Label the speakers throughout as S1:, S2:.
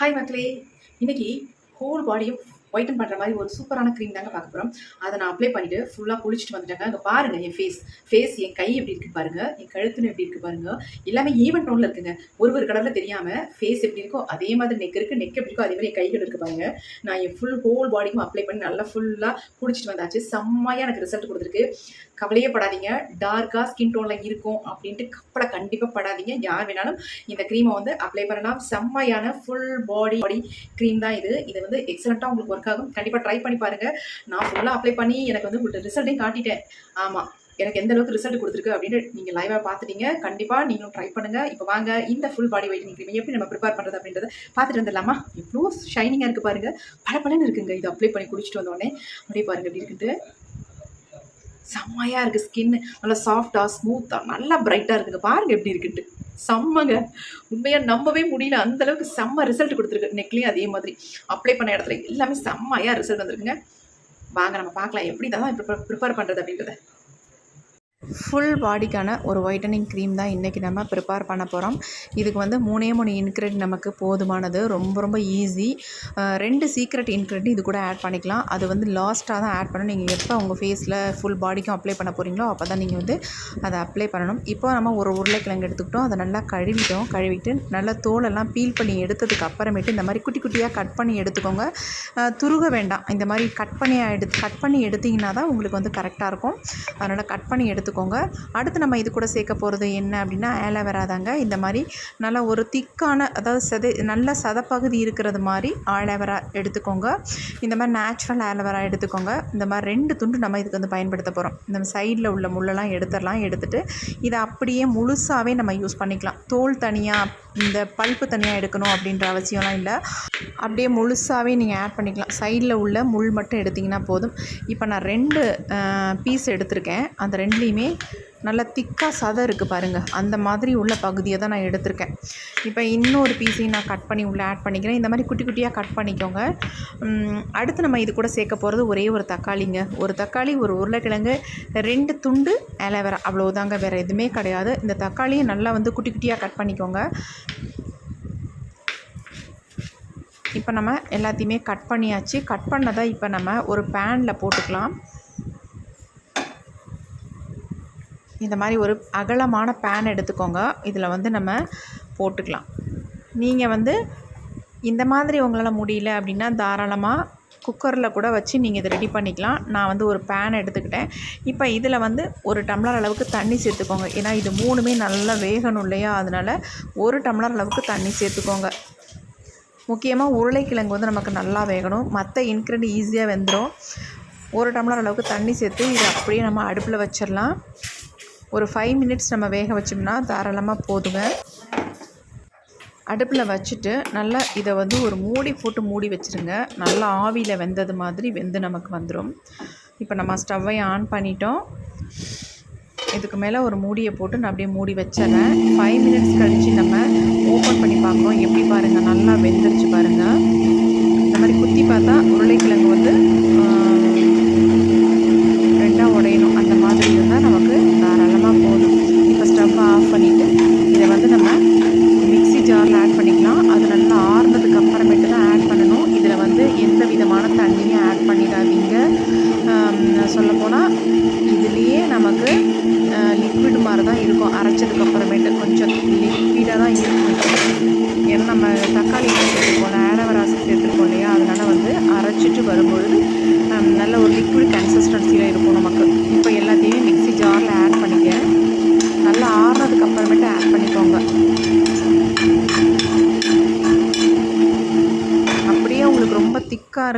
S1: Hi மக்களே. இன்னைக்கு whole பாடியும் ஒயிட்டன் பண்ணுற மாதிரி ஒரு சூப்பரான க்ரீம் தாங்க பார்க்க போகிறோம் அதை நான் அப்ளை பண்ணிட்டு ஃபுல்லாக குளிச்சுட்டு வந்துட்டாங்க. அங்கே பாருங்கள் என் ஃபேஸ் ஃபேஸ் என் கை எப்படி இருக்குது பாருங்கள் என் கழுத்துன்னு எப்படி இருக்குது பாருங்கள் எல்லாமே ஈவன் டோனில் இருக்குங்க. ஒரு ஒரு கலரில் தெரியாமல் ஃபேஸ் எப்படி இருக்கோ அதே மாதிரி நெக் இருக்குது நெக் எப்படி இருக்கோ அதே மாதிரி என் கைகள் இருக்குது பாருங்கள் நான் என் ஃபுல் ஹோல் பாடிக்கும் அப்ளை பண்ணி நல்லா ஃபுல்லாக குளிச்சுட்டு வந்தாச்சு. செம்மையாக எனக்கு ரிசல்ட் கொடுத்துருக்கு. கவலையே படாதீங்க. டார்க்காக ஸ்கின் டோனில் இருக்கும் அப்படின்ட்டு கப்பலை கண்டிப்பாக படாதீங்க. யார் வேணாலும் இந்த க்ரீமை வந்து அப்ளை பண்ணலாம். செம்மையான ஃபுல் பாடி பாடி க்ரீம் தான் இது. இது வந்து எக்ஸலண்ட்டாக உங்களுக்கு ஒர்க் ஆகும் கண்டிப்பாக ட்ரை பண்ணி பாருங்கள் நான் ஃபுல்லாக அப்ளை பண்ணி எனக்கு வந்து உங்கள்கிட்ட ரிசல்ட்டையும் காட்டிட்டேன். ஆமாம் எனக்கு எந்த அளவுக்கு ரிசல்ட் கொடுத்துருக்கு அப்படின்னு நீங்கள் லைவாக பார்த்துட்டீங்க. கண்டிப்பாக நீங்களும் ட்ரை பண்ணுங்கள் இப்போ வாங்க இந்த ஃபுல் பாடி வெயிட்டிங் க்ரீம் எப்படி நம்ம ப்ரிப்பேர் பண்ணுறது அப்படின்றத பார்த்துட்டு வந்துடலாமா? எவ்வளோ ஷைனிங்காக இருக்குது பாருங்கள் பளபளன்னு இருக்குங்க. இது அப்ளை பண்ணி குடிச்சிட்டு வந்தோடனே. அப்படியே பாருங்கள் எப்படி இருக்குது? செம்மையாக இருக்குது ஸ்கின் நல்லா சாஃப்டாக ஸ்மூத்தாக நல்லா பிரைட்டாக இருக்குங்க. பாருங்கள் எப்படி இருக்குன்ட்டு செம்மங்க. உண்மையாக நம்பவே முடியல. அந்த அளவுக்கு செம்ம ரிசல்ட் கொடுத்துருக்கு. நெக்லேயும் அதே மாதிரி. அப்ளை பண்ண இடத்துல எல்லாமே செம்மையாக ரிசல்ட் வந்திருக்குங்க. வாங்க நம்ம பார்க்கலாம். எப்படி தான் ப்ரிப்பேர் பண்ணுறது அப்படின்றத. ஃபுல் பாடிக்கான ஒரு ஒயிட்டனிங் க்ரீம் தான் இன்றைக்கி நம்ம ப்ரிப்பேர் பண்ண போகிறோம் இதுக்கு வந்து மூணே மூணு இன்க்ரெட் நமக்கு போதுமானது ரொம்ப ரொம்ப ஈஸி ரெண்டு சீக்ரெட் இன்க்ரெட் இது கூட ஆட் பண்ணிக்கலாம். அது வந்து லாஸ்ட்டாக தான் ஆட் பண்ணணும். நீங்கள் எப்போ உங்கள் ஃபேஸில் ஃபுல் பாடிக்கும் அப்ளை பண்ண போகிறீங்களோ அப்போ தான் நீங்கள் வந்து அதை அப்ளை பண்ணணும். இப்போ நம்ம ஒரு உருளைக்கிழங்கு எடுத்துக்கிட்டோம். அதை நல்லா கழுவிட்டோம். கழுவிட்டு நல்லா தோலெல்லாம் பீல் பண்ணி எடுத்ததுக்கு அப்புறமேட்டு இந்த மாதிரி குட்டி குட்டியாக கட் பண்ணி எடுத்துக்கோங்க. துருக வேண்டாம். இந்த மாதிரி கட் பண்ணி எடுத்து கட் பண்ணி எடுத்திங்கன்னா தான் உங்களுக்கு வந்து கரெக்டாக இருக்கும். அதனால் கட் பண்ணி எடுத்துக்கோங்க. அடுத்து நம்ம இது கூட சேர்க்க போகிறது என்ன அப்படின்னா ஆலோவேரா தாங்க இந்த மாதிரி நல்லா ஒரு திக்கான அதாவது சதை நல்ல சதப்பகுதி இருக்கிறது மாதிரி ஆலோவேரா எடுத்துக்கோங்க. இந்த மாதிரி நேச்சுரல் ஆலோவேரா எடுத்துக்கோங்க. இந்த மாதிரி ரெண்டு துண்டு நம்ம இதுக்கு வந்து பயன்படுத்த போகிறோம் இந்த சைடில் உள்ள முள்ளெல்லாம் எடுத்துடலாம் எடுத்துகிட்டு இதை அப்படியே முழுசாகவே நம்ம யூஸ் பண்ணிக்கலாம். தோல் தனியாக இந்த பல்ப்பு தனியாக எடுக்கணும் அப்படின்ற அவசியம்லாம் இல்லை. அப்படியே முழுசாகவே நீங்கள் ஆட் பண்ணிக்கலாம். சைடில் உள்ள முள் மட்டும் எடுத்திங்கன்னா போதும். இப்போ நான் ரெண்டு பீஸ் எடுத்திருக்கேன். அந்த ரெண்டுலேயுமே நல்லா திக்காக சதை இருக்குது பாருங்கள் அந்த மாதிரி உள்ள பகுதியை தான் நான் எடுத்திருக்கேன். இப்போ இன்னொரு பீஸையும் நான் கட் பண்ணி உள்ளே ஆட் பண்ணிக்கிறேன். இந்த மாதிரி குட்டி குட்டியாக கட் பண்ணிக்கோங்க. அடுத்து நம்ம இது கூட சேர்க்க போகிறது ஒரே ஒரு தக்காளிங்க. ஒரு தக்காளி ஒரு உருளைக்கிழங்கு ரெண்டு துண்டு ஆலோவேரா அவ்வளோதாங்க வேறு எதுவுமே கிடையாது. இந்த தக்காளியை நல்லா வந்து குட்டி குட்டியாக கட் பண்ணிக்கோங்க. இப்போ நம்ம எல்லாத்தையுமே கட் பண்ணியாச்சு. கட் பண்ணதை இப்போ நம்ம ஒரு பேனில் போட்டுக்கலாம். இந்த மாதிரி ஒரு அகலமான பேன் எடுத்துக்கோங்க. இதில் வந்து நம்ம போட்டுக்கலாம். நீங்கள் வந்து இந்த மாதிரி உங்களால் முடியல அப்படின்னா தாராளமாக குக்கரில் கூட வச்சு நீங்கள் இதை ரெடி பண்ணிக்கலாம். நான் வந்து ஒரு பேன் எடுத்துக்கிட்டேன். இப்போ இதில் வந்து ஒரு டம்ளர் அளவுக்கு தண்ணி சேர்த்துக்கோங்க. ஏன்னா இது மூணுமே நல்லா வேகணும் இல்லையா? அதனால் ஒரு டம்ளர் அளவுக்கு தண்ணி சேர்த்துக்கோங்க. முக்கியமாக உருளைக்கிழங்கு வந்து நமக்கு நல்லா வேகணும். மற்ற இன்க்ரெண்ட் ஈஸியாக வெந்துடும் ஒரு டம்ளர் அளவுக்கு தண்ணி சேர்த்து இதை அப்படியே நம்ம அடுப்பில் வச்சிடலாம். ஒரு ஃபைவ் மினிட்ஸ் நம்ம வேக வச்சோம்னா தாராளமாக போதுங்க. அடுப்பில் வச்சுட்டு நல்லா இதை வந்து ஒரு மூடி போட்டு மூடி வச்சுருங்க. நல்லா ஆவியில் வெந்தது மாதிரி வெந்து நமக்கு வந்துடும் இப்போ நம்ம ஸ்டவ்வை ஆன் பண்ணிட்டோம். இதுக்கு மேலே ஒரு மூடியை போட்டு நான் அப்படியே மூடி வச்சிடறேன் ஃபைவ் மினிட்ஸ் கழித்து நம்ம ஓப்பன் பண்ணி பார்க்குறோம். எப்படி பாருங்கள் நல்லா வெந்துருச்சு பாருங்கள் இந்த மாதிரி குத்தி பார்த்தா உருளைக்கிழங்கு வந்து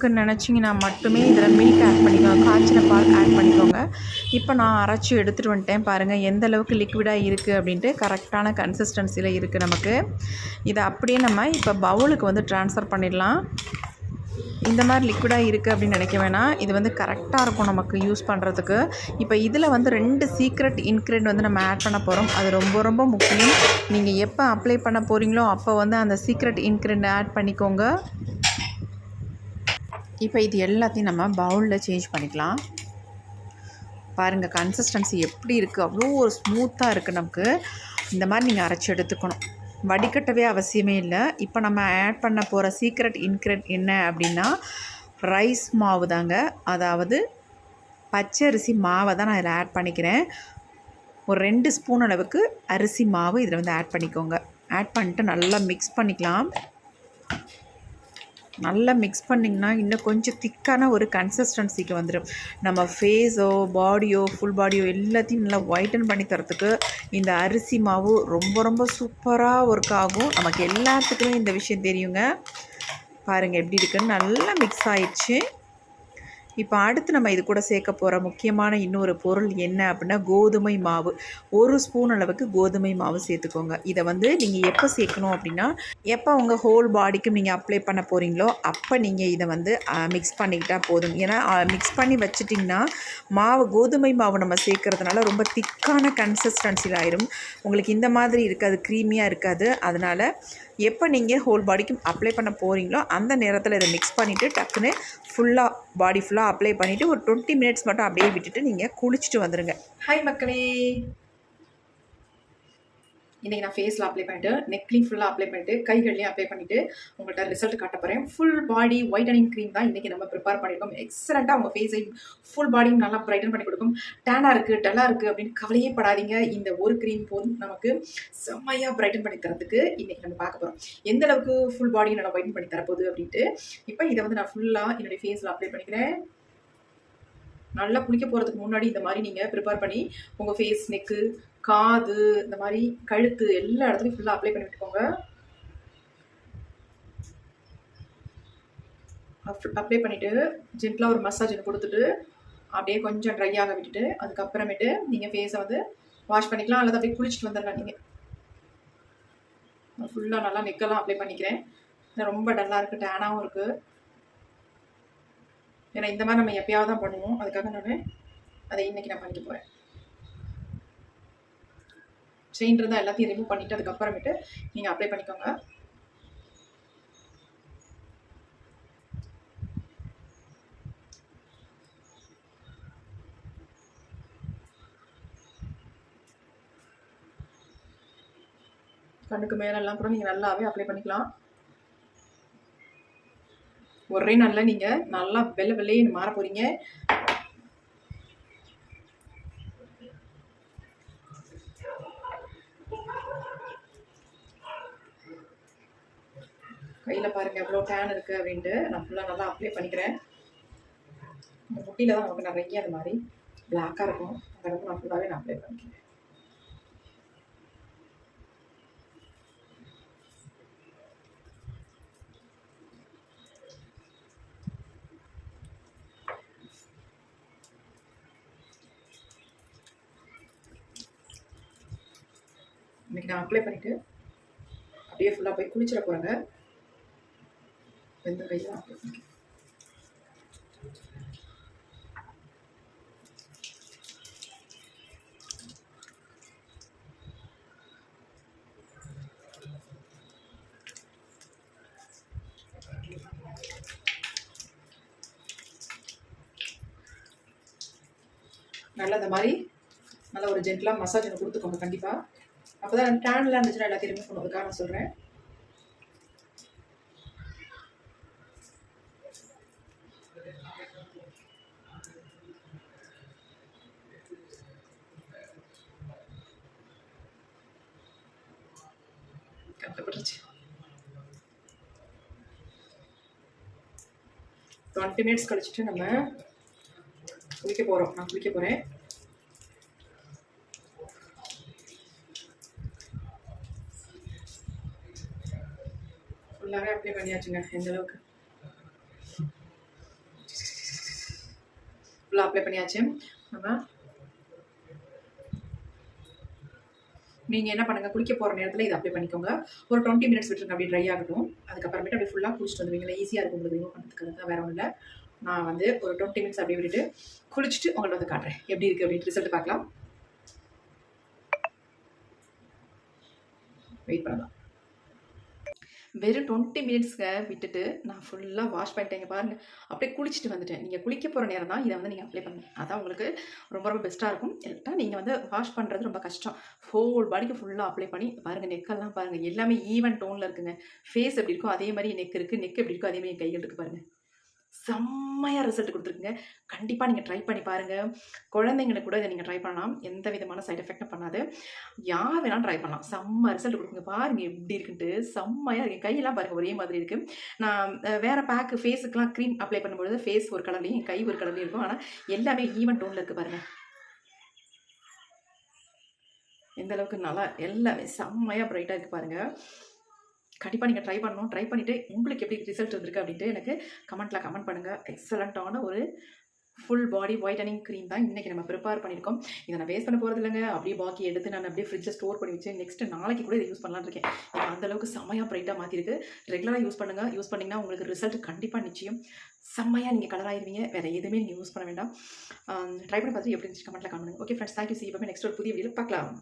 S1: இருக்குன்னு நினச்சிங்கன்னா மட்டுமே இதில் மில்க் ஆட் பண்ணிக்கோங்க. காய்ச்சின பால் ஆட் பண்ணிக்கோங்க. இப்போ நான் அரைச்சி எடுத்துகிட்டு வந்துட்டேன். பாருங்கள் எந்த அளவுக்கு லிக்விடாக இருக்குது அப்படின்ட்டு கரெக்டான கன்சிஸ்டன்சியில் இருக்குது நமக்கு. இதை அப்படியே நம்ம இப்போ பவுலுக்கு வந்து ட்ரான்ஸ்ஃபர் பண்ணிடலாம். இந்த மாதிரி லிக்விடாக இருக்குது அப்படின்னு நினைக்க வேணாம். இது வந்து கரெக்டாக இருக்கும் நமக்கு யூஸ் பண்ணுறதுக்கு இப்போ இதில் வந்து ரெண்டு சீக்ரெட் இன்க்ரீடியன்ட் வந்து நம்ம ஆட் பண்ண போகிறோம் அது ரொம்ப ரொம்ப முக்கியம். நீங்கள் எப்போ அப்ளை பண்ண போகிறீங்களோ அப்போ வந்து அந்த சீக்ரெட் இன்க்ரீடியன்ட் ஆட் பண்ணிக்கோங்க. இப்போ இது எல்லாத்தையும் நம்ம பவுலில் சேஞ்ச் பண்ணிக்கலாம். பாருங்கள் கன்சிஸ்டன்சி எப்படி இருக்குது அவ்வளோ ஒரு ஸ்மூத்தாக இருக்குது நமக்கு. இந்த மாதிரி நீங்கள் அரைச்சி எடுத்துக்கணும்.
S2: வடிகட்டவே அவசியமே இல்லை. இப்போ நம்ம ஆட் பண்ண போகிற சீக்ரெட் இன்க்ரெட் என்ன அப்படின்னா ரைஸ் மாவு தாங்க. அதாவது பச்சரிசி மாவை தான் நான் இதில் ஆட் பண்ணிக்கிறேன். ஒரு ரெண்டு ஸ்பூன் அளவுக்கு அரிசி மாவு இதில் வந்து ஆட் பண்ணிக்கோங்க. ஆட் பண்ணிட்டு நல்லா மிக்ஸ் பண்ணிக்கலாம். நல்லா மிக்ஸ் பண்ணிங்கன்னா இன்னும் கொஞ்சம் திக்கான ஒரு கன்சிஸ்டன்சிக்கு வந்துடும் நம்ம ஃபேஸோ பாடியோ ஃபுல் பாடியோ எல்லாத்தையும் நல்லா ஒயிட்டன் பண்ணி தரத்துக்கு இந்த அரிசி மாவு ரொம்ப ரொம்ப சூப்பராக ஒர்க் ஆகும். நமக்கு எல்லாத்துக்குமே இந்த விஷயம் தெரியுங்க. பாருங்கள் எப்படி இருக்குன்னு நல்லா மிக்ஸ் ஆயிடுச்சு. இப்போ அடுத்து நம்ம இது கூட சேர்க்க போகிற முக்கியமான இன்னொரு பொருள் என்ன அப்படின்னா கோதுமை மாவு. ஒரு ஸ்பூன் அளவுக்கு கோதுமை மாவு சேர்த்துக்கோங்க. இதை வந்து நீங்கள் எப்போ சேர்க்கணும் அப்படின்னா எப்போ உங்கள் ஹோல் பாடிக்கும் நீங்கள் அப்ளை பண்ண போகிறீங்களோ அப்போ நீங்கள் இதை வந்து மிக்ஸ் பண்ணிக்கிட்டால் போதும். ஏன்னா மிக்ஸ் பண்ணி வச்சுட்டிங்கன்னா மாவு கோதுமை மாவு நம்ம சேர்க்கறதுனால ரொம்ப திக்கான கன்சிஸ்டன்சியில் ஆயிரும். உங்களுக்கு இந்த மாதிரி இருக்காது க்ரீமியாக இருக்காது. அதனால் எப்போ நீங்கள் ஹோல் பாடிக்கும் அப்ளை பண்ண போகிறீங்களோ அந்த நேரத்தில் இதை மிக்ஸ் பண்ணிவிட்டு டக்குன்னு ஃபுல்லாக பாடி ஃபுல்லாக அப்ளை பண்ணிவிட்டு ஒரு டுவெண்ட்டி மினிட்ஸ் மட்டும் அப்படியே விட்டுட்டு நீங்கள் குளிச்சுட்டு வந்துடுங்க
S1: ஹாய் மக்களே. இன்றைக்கி நான் ஃபேஸில் அப்ளை பண்ணிட்டு நெக்லையும் ஃபுல்லாக அப்ளை பண்ணிட்டு கைகள்லையும் அப்ளை பண்ணிவிட்டு உங்கள்கிட்ட ரிசல்ட் காட்ட போகிறேன் ஃபுல் பாடி ஒயிட்டனிங் க்ரீம் தான் இன்றைக்கி நம்ம ப்ரிப்பேர் பண்ணியிருக்கோம் எக்ஸலண்ட்டாக உங்கள் ஃபேஸை ஃபுல் பாடியும் நல்லா பிரைட்டன் பண்ணி கொடுக்கும். டேனாக இருக்குது டல்லாக இருக்குது அப்படின்னு கவலையே படாதீங்க. இந்த ஒரு க்ரீம் போதும் நமக்கு செம்மையாக பிரைட்டன் பண்ணி தரத்துக்கு இன்றைக்கி நம்ம பார்க்க போகிறோம் எந்த அளவுக்கு ஃபுல் பாடியும் நல்லா ஒயிட்டன் பண்ணி தரப்போகுது அப்படின்ட்டு இப்போ இதை வந்து நான் ஃபுல்லாக என்னுடைய ஃபேஸில் அப்ளை பண்ணிக்கிறேன். நல்லா குளிக்க போகிறதுக்கு முன்னாடி இந்த மாதிரி நீங்கள் ப்ரிப்பேர் பண்ணி உங்கள் ஃபேஸ் நெக்கு காது இந்த மாதிரி கழுத்து எல்லா இடத்துலையும் ஃபுல்லாக அப்ளை பண்ணி விட்டுக்கோங்க. அப்ளை பண்ணிவிட்டு ஜென்டலாக ஒரு மசாஜ் கொடுத்துட்டு அப்படியே கொஞ்சம் ட்ரை ஆக விட்டுட்டு அதுக்கப்புறமேட்டு நீங்கள் ஃபேஸை வந்து வாஷ் பண்ணிக்கலாம் அல்லது அப்படியே குளிச்சுட்டு வந்துடலாம் நீங்கள் ஃபுல்லாக நல்லா நெக்கெல்லாம் அப்ளை பண்ணிக்கிறேன். ரொம்ப டல்லாக இருக்குது டேனாகவும் இருக்குது ஏன்னா இந்த மாதிரி நம்ம எப்பயாவது தான் பண்ணுவோம். அதுக்காக நான் அதை இன்னைக்கு நான் பண்ணிட்டு போகிறேன் செயின் இருந்தால் எல்லாத்தையும் ரிமூவ் பண்ணிவிட்டு அதுக்கப்புறமேட்டு நீங்கள் அப்ளை பண்ணிக்கோங்க. கண்ணுக்கு மேலெல்லாம் கூட நீங்கள் நல்லாவே அப்ளை பண்ணிக்கலாம். ஒரே நாளில் நீங்கள் நல்லா வெள்ளை வெள்ளையே மாற போகிறீங்க கையில் பாருங்கள் எவ்வளோ டேன் இருக்குது அப்படின்ட்டு நான் ஃபுல்லாக நல்லா அப்ளை பண்ணிக்கிறேன். இந்த முட்டியில் தான் நமக்கு நிறைய அது மாதிரி பிளாக்காக இருக்கும். அந்த நான் ஃபுல்லாகவே நான் அப்ளை பண்ணிக்கிறேன். இன்னைக்கு நான் அப்ளை பண்ணிவிட்டு அப்படியே ஃபுல்லாக போய் குளிச்சிட போகிறேங்க வெந்த நல்லா இந்த மாதிரி நல்ல ஒரு ஜென்டலாக மசாஜ் எனக்கு கொடுத்துக்கோங்க கண்டிப்பாக அப்போ தான் டேன்லாம் இருந்துச்சுன்னா எல்லாத்தையும் ரிமூவ் பண்ணுறதுக்காக நான் சொல்கிறேன் கஷ்டப்பட்டுருச்சு டுவெண்ட்டி மினிட்ஸ் கழிச்சிட்டு நம்ம குளிக்க போகிறோம் நான் குளிக்க போகிறேன் ஃபுல்லாகவே அப்ளை பண்ணியாச்சுங்க எந்த அளவுக்கு? ஃபுல்லாக அப்ளை பண்ணியாச்சு. நம்ம நீங்கள் என்ன பண்ணுங்கள் குளிக்க போகிற நேரத்தில் இதை அப்ளை பண்ணிக்கோங்க. ஒரு டுவெண்ட்டி மினிட்ஸ் விட்டுருங்க அப்படி ட்ரை ஆகட்டும். அதுக்கப்புறமேட்டு அப்படியே ஃபுல்லாக குளிச்சுட்டு வந்துவீங்களா ஈஸியாக இருக்கும் உங்களுக்கு ரிமூவ் பண்ணுறதுக்கு தான் வேறு ஒன்றும் இல்லை நான் வந்து ஒரு டுவெண்ட்டி மினிட்ஸ் அப்படியே விட்டுட்டு குளிச்சுட்டு உங்கள்ட்ட வந்து காட்டுறேன். எப்படி இருக்குது அப்படின்ட்டு ரிசல்ட் பார்க்கலாம். வெயிட் பண்ணலாம். வெறும் டுவெண்ட்டி மினிட்ஸ்க்கு விட்டுட்டு நான் ஃபுல்லாக வாஷ் பண்ணிட்டேங்க பாருங்கள் அப்படியே குளிச்சுட்டு வந்துட்டேன். நீங்கள் குளிக்க போகிற நேரம் தான் இதை வந்து நீங்கள் அப்ளை பண்ணுங்க. அதான் உங்களுக்கு ரொம்ப ரொம்ப பெஸ்ட்டாக இருக்கும். இல்லட்டா நீங்கள் வந்து வாஷ் பண்ணுறது ரொம்ப கஷ்டம். ஹோல் பாடிக்கு ஃபுல்லாக அப்ளை பண்ணி பாருங்கள் நெக்கெல்லாம் பாருங்கள் எல்லாமே ஈவன் டோனில் இருக்குங்க. ஃபேஸ் எப்படி இருக்கோ அதே மாதிரி நெக் இருக்குது நெக் எப்படி இருக்கோ அதே மாதிரி என் கைகள் இருக்குது பாருங்கள் செம்மையாக ரிசல்ட் கொடுத்துருக்குங்க. கண்டிப்பாக நீங்கள் ட்ரை பண்ணி பாருங்கள் குழந்தைங்களுக்கு கூட இதை நீங்கள் ட்ரை பண்ணலாம். எந்த விதமான சைட் எஃபெக்ட்டும் பண்ணாது. யார் வேணாலும் ட்ரை பண்ணலாம். செம்ம ரிசல்ட் கொடுக்குங்க. பாருங்கள் எப்படி இருக்குன்ட்டு. செம்மையாக இருக்குது கையெல்லாம் பாருங்கள் ஒரே மாதிரி இருக்குது நான் வேறு பேக்கு ஃபேஸுக்கெலாம் க்ரீம் அப்ளை பண்ணும்பொழுது ஃபேஸ் ஒரு கலர்லையும் என் கை ஒரு கலர்லையும் இருக்கும். ஆனால் எல்லாமே ஈவன் டோனில் இருக்குது பாருங்கள் எந்த அளவுக்கு நல்லா எல்லாமே செம்மையாக ப்ரைட்டாக இருக்குது பாருங்கள் கண்டிப்பாக நீங்கள் ட்ரை பண்ணணும். ட்ரை பண்ணிவிட்டு உங்களுக்கு எப்படி ரிசல்ட் இருந்திருக்கு அப்படின்ட்டு எனக்கு கமெண்ட்டில் கமெண்ட் பண்ணுங்கள் எக்ஸலண்ட்டான ஒரு ஃபுல் பாடி ஒயிட்டனிங் க்ரீம் தான் இன்றைக்கி நம்ம ப்ரிப்பேர் பண்ணியிருக்கோம். இதை நான் வேஸ்ட் பண்ண போகிறது இல்லைங்க. அப்படியே பாக்கி எடுத்து நான் அப்படியே ஃப்ரிட்ஜை ஸ்டோர் பண்ணி வச்சு நெக்ஸ்ட் நாளைக்கு கூட இதை யூஸ் பண்ணலாம்னு இருக்கேன். அந்தளவுக்கு அந்த செம்மையாக ப்ரைட்டாக மாற்றிருக்கு ரெகுலராக யூஸ் பண்ணுங்கள் யூஸ் பண்ணிங்கன்னா உங்களுக்கு ரிசல்ட் கண்டிப்பாக நிச்சயம். செம்மையாக நீங்கள் கலர் ஆயிருவீங்க. வேறு எதுவுமே நீங்கள் யூஸ் பண்ண வேண்டாம். ட்ரை பண்ணி பார்த்து எப்படி இருந்துச்சு கமெண்ட்டில் comment okay friends thank you C இப்போ நெக்ஸ்ட் ஒரு புதிய வீடியோ பார்க்கலாம்.